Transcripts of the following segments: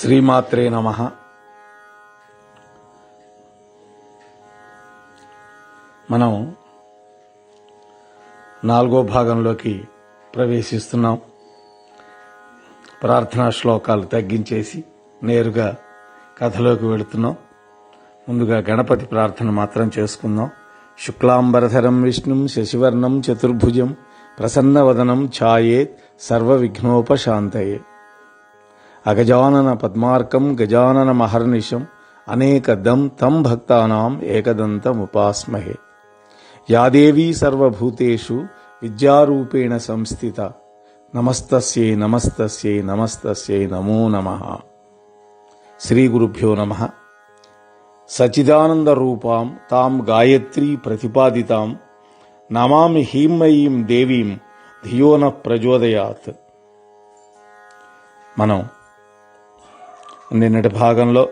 శ్రీమాత్రే నమ. మనం నాలుగో భాగంలోకి ప్రవేశిస్తున్నాం. ప్రార్థనా శ్లోకాలు తగ్గించేసి నేరుగా కథలోకి వెళుతున్నాం. ముందుగా గణపతి ప్రార్థన మాత్రం చేసుకుందాం. శుక్లాంబరధరం విష్ణుం శశివర్ణం చతుర్భుజం ప్రసన్నవదనం ఛాయేత్ సర్వ విఘ్నోపశాంతయే అగజానన పద్మార్కం గజానన మహర్నిశం అనేకదం తం భక్తానాం ఏకదంతముపాస్మహే యాదేవీ సర్వభూతేషు విద్యారూపేణ సంస్థిత. నమస్తస్యై నమస్తస్యై నమస్తస్యై నమో నమ. శ్రీ గురుభ్యో నమ. సచిదానంద రూపాం తాం గాయత్రీ ప్రతిపాదితాం. నమామి హీమయీం దేవీం ధియోన ప్రచోదయాత్. మనం నిన్నటి భాగంలో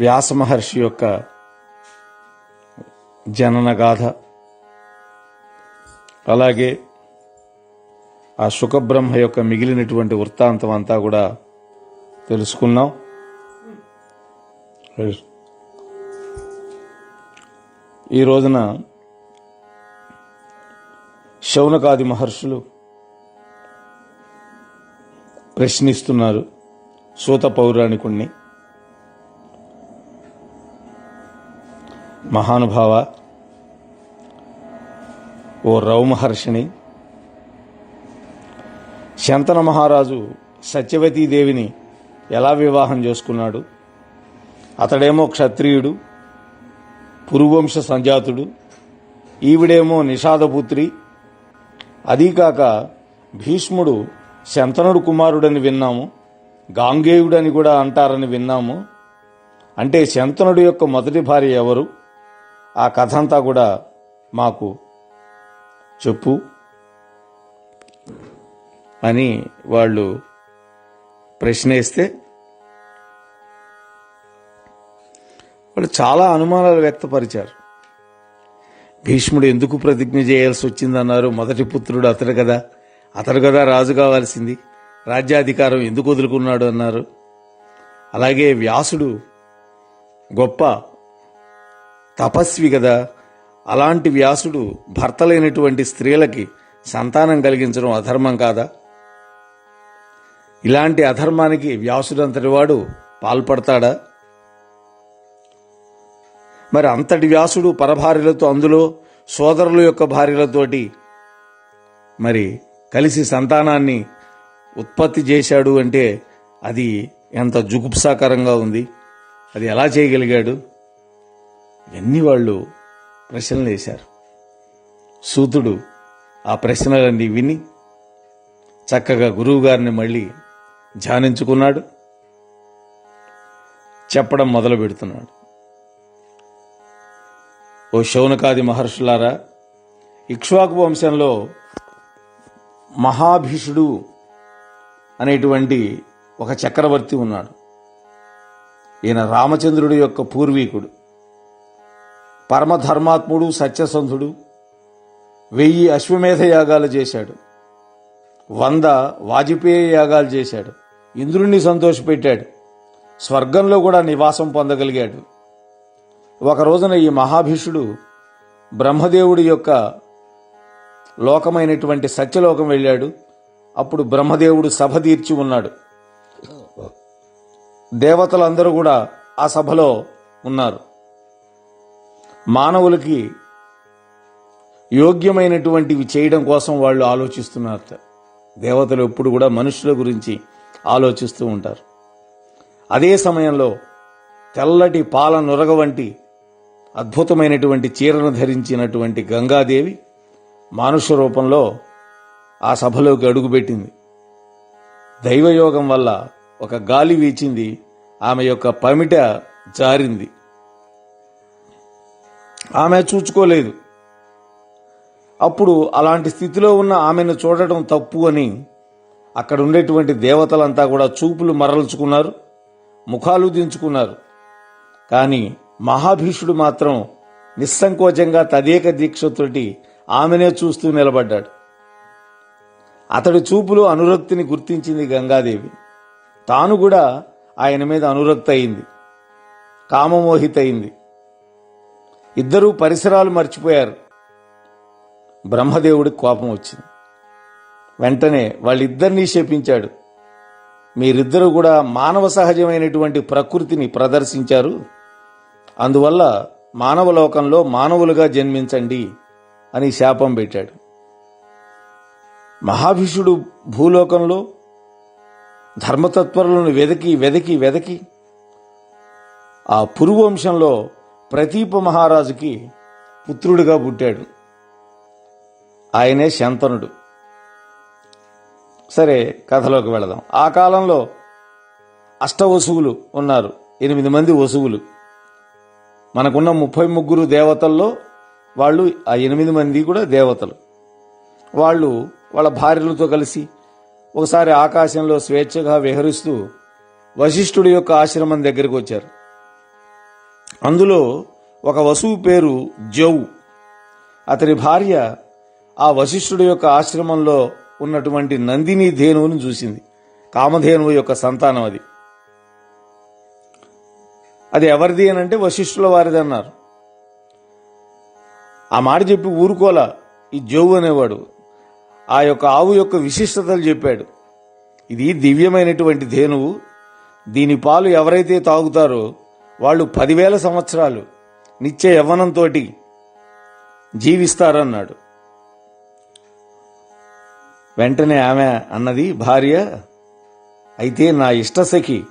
వ్యాస మహర్షి యొక్క జనన గాథ అలాగే ఆ సుఖబ్రహ్మ యొక్క మిగిలినటువంటి వృత్తాంతం అంతా కూడా తెలుసుకున్నాం. ఈ రోజున శౌనకాది మహర్షులు ప్రశ్నిస్తున్నారు సూత పౌరాణికుణ్ణి. మహానుభావ ఓ రౌమహర్షిణి శంతన మహారాజు సత్యవతీదేవిని ఎలా వివాహం చేసుకున్నాడు? అతడేమో క్షత్రియుడు పురువంశ సంజాతుడు ఈవిడేమో నిషాదపుత్రి అదీకాక భీష్ముడు శంతనుడు కుమారుడని విన్నాము గాంగేయుడని కూడా అంటారని విన్నాము. అంటే శంతనుడు యొక్క మొదటి భార్య ఎవరు? ఆ కథ అంతా కూడా మాకు చెప్పు అని వాళ్ళు ప్రశ్నేస్తే వాళ్ళు చాలా అనుమానాలు వ్యక్తపరిచారు. భీష్ముడు ఎందుకు ప్రతిజ్ఞ చేయాల్సి వచ్చిందన్నారు? మొదటి పుత్రుడు అతడు కదా. అతడు కదా రాజు కావాల్సింది. రాజ్యాధికారం ఎందుకు వదులుకున్నాడు అన్నారు. అలాగే వ్యాసుడు గొప్ప తపస్వి కదా అలాంటి వ్యాసుడు భర్తలైనటువంటి స్త్రీలకి సంతానం కలిగించడం అధర్మం కాదా? ఇలాంటి అధర్మానికి వ్యాసుడంతటి వాడు పాల్పడతాడా? మరి అంతటి వ్యాసుడు పరభార్యలతో అందులో సోదరుల యొక్క భార్యలతోటి మరి కలిసి సంతానాన్ని ఉత్పత్తి చేశాడు అంటే అది ఎంత జుగుప్సాకరంగా ఉంది. అది ఎలా చేయగలిగాడు? ఇవన్నీ వాళ్ళు ప్రశ్నలు వేశారు. సూతుడు ఆ ప్రశ్నలన్నీ విని చక్కగా గురువు గారిని మళ్ళీ ధ్యానించుకున్నాడు. చెప్పడం మొదలు పెడుతున్నాడు. ఓ శౌనకాది మహర్షులారా ఇక్ష్వాకు వంశంలో మహాభీషుడు అనేటువంటి ఒక చక్రవర్తి ఉన్నాడు. ఈయన రామచంద్రుడి యొక్క పూర్వీకుడు. పరమధర్మాత్ముడు సత్యసంధుడు. వెయ్యి అశ్వమేధ యాగాలు చేశాడు. వంద వాజపేయ యాగాలు చేశాడు. ఇంద్రుణ్ణి సంతోషపెట్టాడు. స్వర్గంలో కూడా నివాసం పొందగలిగాడు. ఒక రోజున ఈ మహాభీషుడు బ్రహ్మదేవుడి యొక్క లోకమైనటువంటి సత్యలోకం వెళ్ళాడు. అప్పుడు బ్రహ్మదేవుడు సభ తీర్చి ఉన్నాడు. దేవతలందరూ కూడా ఆ సభలో ఉన్నారు. మానవులకి యోగ్యమైనటువంటివి చేయడం కోసం వాళ్ళు ఆలోచిస్తున్నారు. దేవతలు ఎప్పుడు కూడా మనుషుల గురించి ఆలోచిస్తూ ఉంటారు. అదే సమయంలో తెల్లటి పాల నురగ వంటి అద్భుతమైనటువంటి చీరను ధరించినటువంటి గంగాదేవి మానుష రూపంలో ఆ సభలోకి అడుగుపెట్టింది. దైవయోగం వల్ల ఒక గాలి వీచింది ఆమె యొక్క పమిట జారింది. ఆమె చూచుకోలేదు. అప్పుడు అలాంటి స్థితిలో ఉన్న ఆమెను చూడటం తప్పు అని అక్కడ ఉండేటువంటి దేవతలంతా కూడా చూపులు మరల్చుకున్నారు ముఖాలు దించుకున్నారు. కానీ మహాభీషుడు మాత్రం నిస్సంకోచంగా తదేక దీక్షతోటి ఆమెనే చూస్తూ నిలబడ్డాడు. అతడి చూపులో అనురక్తిని గుర్తించింది గంగాదేవి. తాను కూడా ఆయన మీద అనురక్త అయింది. కామమోహిత అయింది ఇద్దరూ పరిసరాలు మర్చిపోయారు. బ్రహ్మదేవుడికి కోపం వచ్చింది. వెంటనే వాళ్ళిద్దరినీ శపించాడు. మీరిద్దరూ కూడా మానవ సహజమైనటువంటి ప్రకృతిని ప్రదర్శించారు. అందువల్ల మానవ లోకంలో మానవులుగా జన్మించండి. అని శాపం పెట్టాడు. మహాభిషుడు భూలోకంలో ధర్మతత్వరులను వెదకి వెదకి వెదకి ఆ పురువంశంలో ప్రతీప మహారాజుకి పుత్రుడిగా పుట్టాడు. ఆయనే శంతనుడు. సరే కథలోకి వెళదాం. ఆ కాలంలో అష్ట వసువులు ఉన్నారు. ఎనిమిది మంది వసువులు. మనకున్న ముప్పై ముగ్గురు దేవతల్లో వాళ్ళు ఆ ఎనిమిది మంది కూడా దేవతలు. వాళ్ళు వాళ్ళ భార్యలతో కలిసి ఒకసారి ఆకాశంలో స్వేచ్ఛగా విహరిస్తూ వశిష్ఠుడి యొక్క ఆశ్రమం దగ్గరికి వచ్చారు. అందులో ఒక వసువు పేరు జౌ. అతని భార్య ఆ వశిష్ఠుడి యొక్క ఆశ్రమంలో ఉన్నటువంటి నందిని ధేనువును చూసింది. కామధేనువు యొక్క సంతానం అది. అది ఎవరిది అని అంటే వశిష్ఠుల వారిది అన్నారు. ఆ మాట చెప్పి ఊరుకోలా ఈ జోవు అనేవాడు. ఆ యొక్క ఆవు యొక్క విశిష్టతలు చెప్పాడు. ఇది దివ్యమైనటువంటి ధేనువు. దీని పాలు ఎవరైతే తాగుతారో వాళ్ళు పదివేల సంవత్సరాలు నిత్య యవ్వనంతో జీవిస్తారన్నాడు. వెంటనే ఆమె అన్నది భార్య అయితే నా ఇష్టసఖి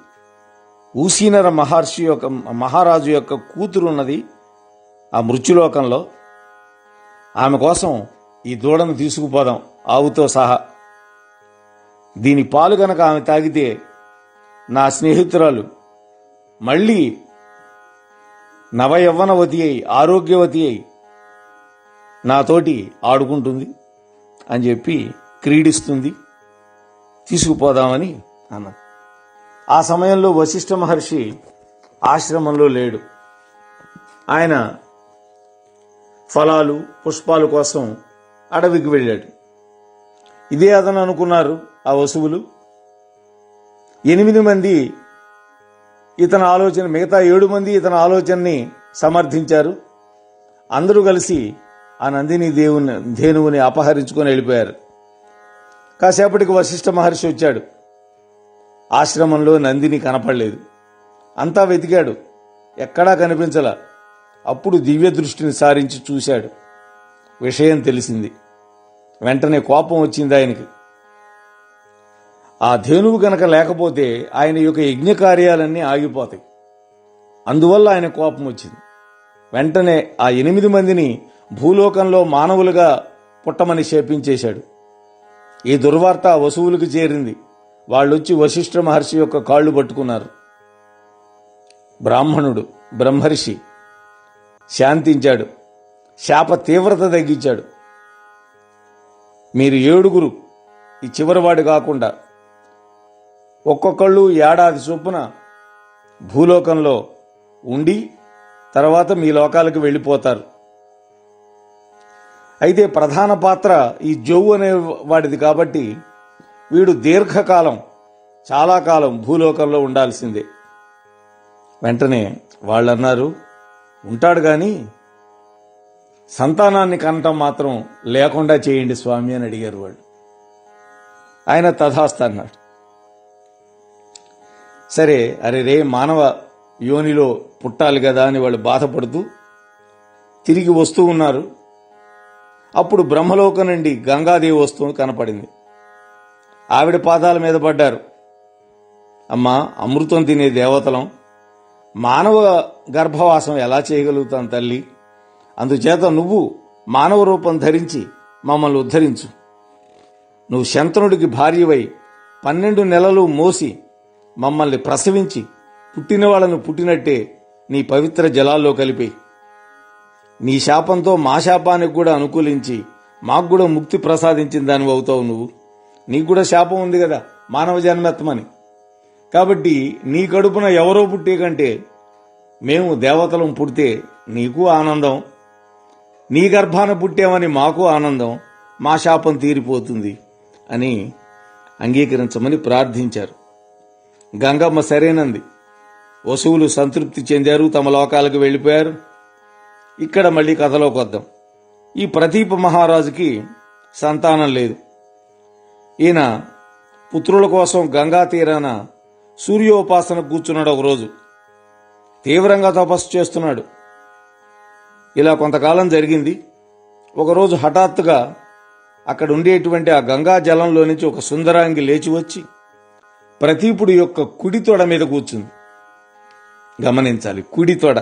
ఊసీనర మహర్షి యొక్క మహారాజు యొక్క కూతురు ఉన్నది ఆ మృత్యులోకంలో. ఆమె కోసం ఈ దూడను తీసుకుపోదాం. ఆవుతో సహా. దీని పాలు గనక ఆమె తాగితే నా స్నేహితురాలు మళ్ళీ నవయవ్వనవతి అయి ఆరోగ్యవతి అయి నాతోటి ఆడుకుంటుంది అని చెప్పి క్రీడిస్తుంది. తీసుకుపోదామని అన్నది ఆ సమయంలో వశిష్ఠ మహర్షి ఆశ్రమంలో లేడు. ఆయన ఫలాలు పుష్పాల కోసం అడవికి వెళ్ళాడు. ఇదే అతను అనుకున్నారు ఆ వసువులు. ఎనిమిది మంది ఇతని ఆలోచన మిగతా ఏడు మంది ఇతని ఆలోచనని సమర్థించారు. అందరూ కలిసి ఆ నందిని దేవుని ధేనువుని అపహరించుకొని వెళ్ళిపోయారు. కాసేపటికి వశిష్ఠ మహర్షి వచ్చాడు. ఆశ్రమంలో నందిని కనపడలేదు. అంతా వెతికాడు. ఎక్కడా కనిపించలే. అప్పుడు దివ్య దృష్టిని సారించి చూశాడు. విషయం తెలిసింది. వెంటనే కోపం వచ్చింది ఆయనకి. ఆ ధేనువు గనక లేకపోతే ఆయన యొక్క యజ్ఞ కార్యాలన్నీ ఆగిపోతాయి. అందువల్ల ఆయన కోపం వచ్చింది. వెంటనే ఆ ఎనిమిది మందిని భూలోకంలో మానవులుగా పుట్టమని శపించేశాడు. ఈ దుర్వార్త వసువులకు చేరింది. వాళ్ళొచ్చి వశిష్ఠ మహర్షి యొక్క కాళ్ళు పట్టుకున్నారు. బ్రాహ్మణుడు బ్రహ్మర్షి శాంతించాడు. శాప తీవ్రత తగ్గించాడు. మీరు ఏడుగురు ఈ చివరివాడు కాకుండా ఒక్కొక్కళ్ళు ఏడాది చొప్పున భూలోకంలో ఉండి తర్వాత మీ లోకాలకు వెళ్ళిపోతారు. అయితే ప్రధాన పాత్ర ఈ జోవు అనే వాడిది కాబట్టి వీడు దీర్ఘకాలం చాలా కాలం భూలోకంలో ఉండాల్సిందే. వెంటనే వాళ్ళన్నారు ఉంటాడు కానీ సంతానాన్ని కనటం మాత్రం లేకుండా చేయండి స్వామి అని అడిగారు వాళ్ళు. ఆయన తథాస్త అన్నాడు. సరే అరే రే మానవ యోనిలో పుట్టాలి కదా అని వాళ్ళు బాధపడుతూ తిరిగి వస్తూ ఉన్నారు. అప్పుడు బ్రహ్మలోకం నుండి గంగాదేవి వస్తువు కనపడింది. ఆవిడ పాదాల మీద పడ్డారు. అమ్మా అమృతం తినే దేవతలం. మానవ గర్భవాసం ఎలా చేయగలుగుతాను తల్లి? అందుచేత నువ్వు మానవ రూపం ధరించి మమ్మల్ని ఉద్ధరించు. నువ్వు శంతనుడికి భార్యవై పన్నెండు నెలలు మోసి మమ్మల్ని ప్రసవించి పుట్టిన వాళ్ళను పుట్టినట్టే నీ పవిత్ర జలాల్లో కలిపి. నీ శాపంతో మా శాపానికి కూడా అనుకూలించి మాకు కూడా ముక్తి ప్రసాదించిన దానివి అవుతావు నువ్వు. నీకు కూడా శాపం ఉంది కదా మానవ జన్మెత్తమని కాబట్టి నీ కడుపున ఎవరో పుట్టే కంటే మేము దేవతలం పుడితే నీకు ఆనందం. నీ గర్భాన పుట్టామని మాకు ఆనందం. మా శాపం తీరిపోతుంది అని అంగీకరించమని ప్రార్థించారు. గంగమ్మ సరేనంది. వసువులు సంతృప్తి చెందారు తమ లోకాలకు వెళ్ళిపోయారు. ఇక్కడ మళ్ళీ కథలోకి వద్దాం. ఈ ప్రదీప మహారాజుకి సంతానం లేదు. ఈయన పుత్రుల కోసం గంగా తీరాన సూర్యోపాసన కూర్చున్నాడు ఒకరోజు. తీవ్రంగా తపస్సు చేస్తున్నాడు. ఇలా కొంతకాలం జరిగింది. ఒకరోజు హఠాత్తుగా అక్కడ ఉండేటువంటి ఆ గంగా జలంలో నుంచి ఒక సుందరాంగి లేచి వచ్చి ప్రతీపుడు యొక్క కుడి తొడ మీద కూర్చుంది. గమనించాలి కుడి తొడ.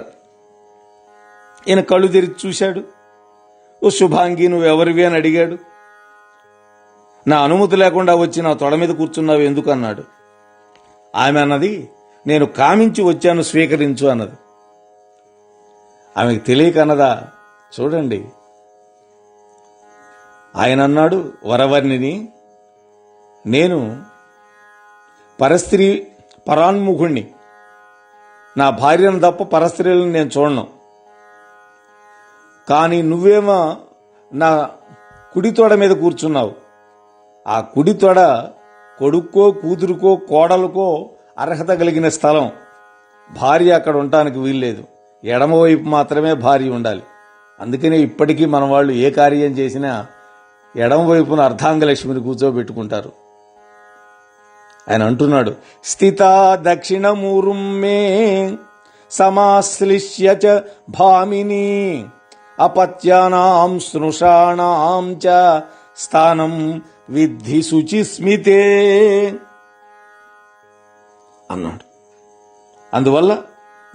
ఈయన కళ్ళు తెరిచి చూశాడు. ఓ శుభాంగి నువ్వు ఎవరివి అని అడిగాడు. నా అనుమతి లేకుండా వచ్చి నా తొడ మీద కూర్చున్నావు ఎందుకు అన్నాడు. ఆమె అన్నది నేను కామించి వచ్చాను స్వీకరించు అన్నది. ఆమెకు తెలియక అన్నదా చూడండి ఆయన అన్నాడు వరవర్ణిని నేను పరస్త్రీ పరాన్ముఖుణ్ణి. నా భార్యను తప్ప పరస్త్రీలను నేను చూడను. కానీ నువ్వేమో నా కుడి తొడ మీద కూర్చున్నావు. ఆ కుడి తొడ కొడుక్కో కూతురుకో కోడలుకో అర్హత కలిగిన స్థలం. భార్య అక్కడ ఉండటానికి వీల్లేదు. ఎడమవైపు మాత్రమే భార్య ఉండాలి. అందుకనే ఇప్పటికీ మన వాళ్ళు ఏ కార్యం చేసినా ఎడమవైపున అర్ధాంగలక్ష్మిని కూర్చోబెట్టుకుంటారు. ఆయన అంటున్నాడు స్థిత దక్షిణమూరుం మే సమాశ్లిష్య చ భామిని అపత్యానాం స్నుషాణాం చ స్థానం విద్ధి శుచిస్మితే అన్నాడు. అందువల్ల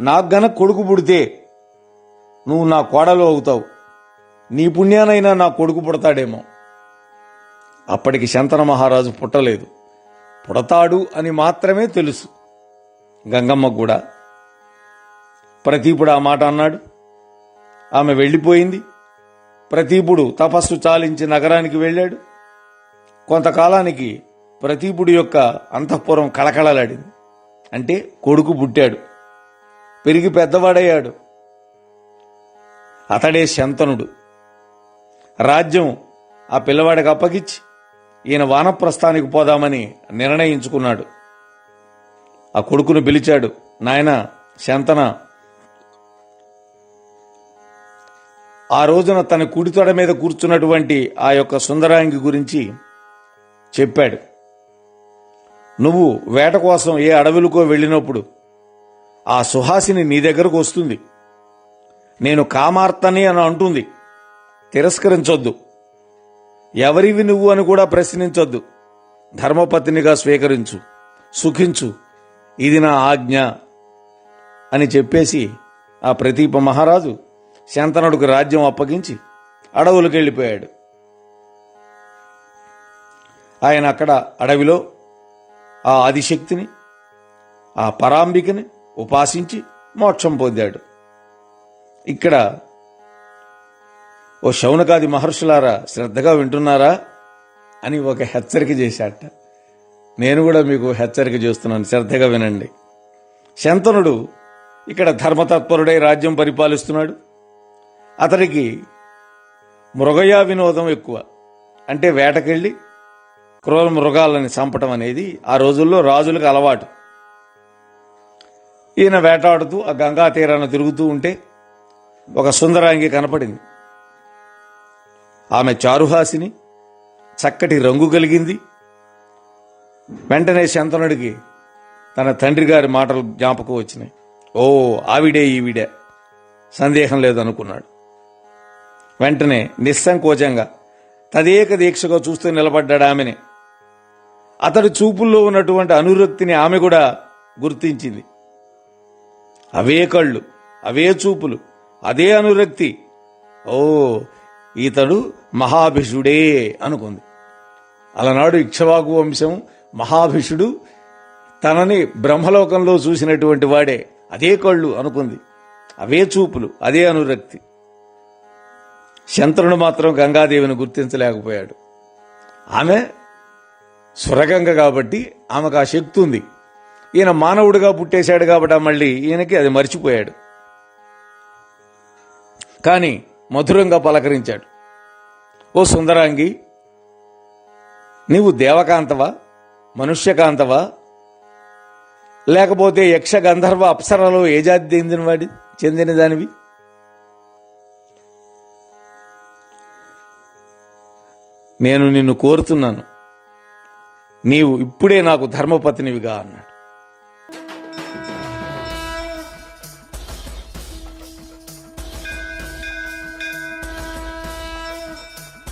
నాకు గన కొడుకు పుడితే నువ్వు నా కోడలు అవుతావు. నీ పుణ్యానైనా నా కొడుకు పుడతాడేమో. అప్పటికి శంతన మహారాజు పుట్టలేదు. పుడతాడు అని మాత్రమే తెలుసు. గంగమ్మ కూడా ప్రతీపుడు ఆ మాట అన్నాడు. ఆమె వెళ్ళిపోయింది. ప్రతీపుడు తపస్సు చాలించి నగరానికి వెళ్ళాడు. కొంతకాలానికి ప్రతీపుడి యొక్క అంతఃపురం కళకళలాడింది. అంటే కొడుకు పుట్టాడు. పెరిగి పెద్దవాడయ్యాడు. అతడే శంతనుడు. రాజ్యం ఆ పిల్లవాడికి అప్పగిచ్చి ఈయన వానప్రస్థానికి పోదామని నిర్ణయించుకున్నాడు. ఆ కొడుకును పిలిచాడు నాయన శంతన ఆ రోజున తన కుడితొడ మీద కూర్చున్నటువంటి ఆ యొక్క సుందరాంగి గురించి చెప్పాడు. నువ్వు వేట కోసం ఏ అడవులకో వెళ్ళినప్పుడు ఆ సుహాసిని నీ దగ్గరకు వస్తుంది. నేను కామార్తని అని అంటుంది. తిరస్కరించొద్దు. ఎవరివి నువ్వు అని కూడా ప్రశ్నించొద్దు. ధర్మపత్నిగా స్వీకరించు సుఖించు. ఇది నా ఆజ్ఞ అని చెప్పేసి ఆ ప్రతీప మహారాజు శంతనుడికి రాజ్యం అప్పగించి అడవులకు వెళ్ళిపోయాడు ఆయన అక్కడ అడవిలో ఆ ఆదిశక్తిని ఆ పరాంబికని ఉపాసించి మోక్షం పొందాడు. ఇక్కడ ఓ శౌనకాది మహర్షులారా శ్రద్ధగా వింటున్నారా అని ఒక హెచ్చరిక చేశాట. నేను కూడా మీకు హెచ్చరిక చేస్తున్నాను శ్రద్ధగా వినండి. శంతనుడు ఇక్కడ ధర్మతత్పరుడై రాజ్యం పరిపాలిస్తున్నాడు. అతడికి మృగయా వినోదం ఎక్కువ. అంటే వేటకెళ్ళి క్రూర మృగాలని చంపటం అనేది ఆ రోజుల్లో రాజులకు అలవాటు. ఈయన వేటాడుతూ ఆ గంగా తీరాన తిరుగుతూ ఉంటే ఒక సుందరాంగి కనపడింది. ఆమె చారుహాసిని చక్కటి రంగు కలిగింది. వెంటనే శంతనుడికి తన తండ్రి గారి మాటలు జ్ఞాపకం వచ్చినాయి. ఓ ఆవిడే ఈవిడే. సందేహం లేదనుకున్నాడు. వెంటనే నిస్సంకోచంగా తదేక దీక్షగా చూస్తూ నిలబడ్డాడు ఆమెని. అతడి చూపుల్లో ఉన్నటువంటి అనురక్తిని ఆమె కూడా గుర్తించింది. అవే కళ్ళు అవే చూపులు అదే అనురక్తి. ఓ ఇతడు మహాభిషుడే అనుకుంది. అలనాడు ఇక్షవాకు వంశం మహాభిషుడు తనని బ్రహ్మలోకంలో చూసినటువంటి వాడే అదే కళ్ళు అనుకుంది. అవే చూపులు అదే అనురక్తి. శంతనుడు మాత్రం గంగాదేవిని గుర్తించలేకపోయాడు. ఆమె స్వరగంగ కాబట్టి ఆమెకు ఆ శక్తి ఉంది. ఈయన మానవుడిగా పుట్టేశాడు కాబట్టి మళ్ళీ ఈయనకి అది మర్చిపోయాడు. కానీ మధురంగా పలకరించాడు. ఓ సుందరాంగి నీవు దేవకాంతవా? మనుష్యకాంతవా? లేకపోతే యక్ష గంధర్వ అప్సరలో ఏ జాతి చెందినవాడి చెందిన దానివి? నేను నిన్ను కోరుతున్నాను. నీవు ఇప్పుడే నాకు ధర్మపత్నివిగా అన్నాడు.